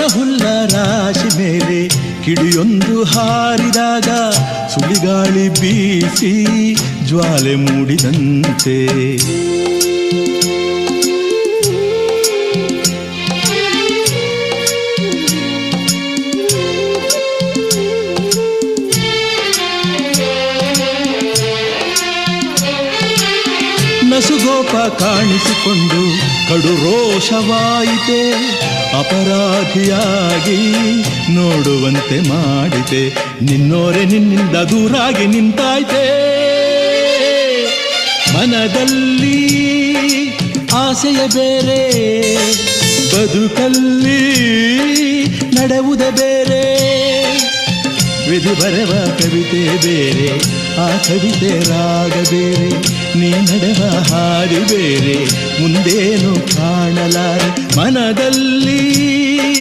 ಒಣಹುಲ್ಲ ರಾಶಿ ಮೇಲೆ ಕಿಡಿಯೊಂದು ಹಾರಿದಾಗ ಸುಳಿಗಾಳಿ ಬೀಸಿ ಜ್ವಾಲೆ ಮೂಡಿದಂತೆ ನಸುಗೋಪ ಕಾಣಿಸಿಕೊಂಡು ಕಡು ರೋಷವಾಯಿತೆ, ಅಪರಾಧಿಯಾಗಿ ನೋಡುವಂತೆ ಮಾಡಿದೆ. ನಿನ್ನೋರೆ ನಿನ್ನಿಂದ ದೂರಾಗಿ ನಿಂತಾಯ್ತೆ. ಮನದಲ್ಲಿ ಆಸೆಯ ಬೇರೆ, ಬದುಕಲ್ಲಿ ನಡೆವುದೇ ಬೇರೆ. ವಿಧಿ ಬರವ ಕವಿತೆ ಬೇರೆ, ಆ ಕವಿತೆ ರಾಗ ಬೇರೆ, ನೀ ನಡೆವ ಹಾಡಿ ಬೇರೆ, ಮುಂದೇನು ಕಾಣಲಾರೆ ಮನದಲ್ಲಿ?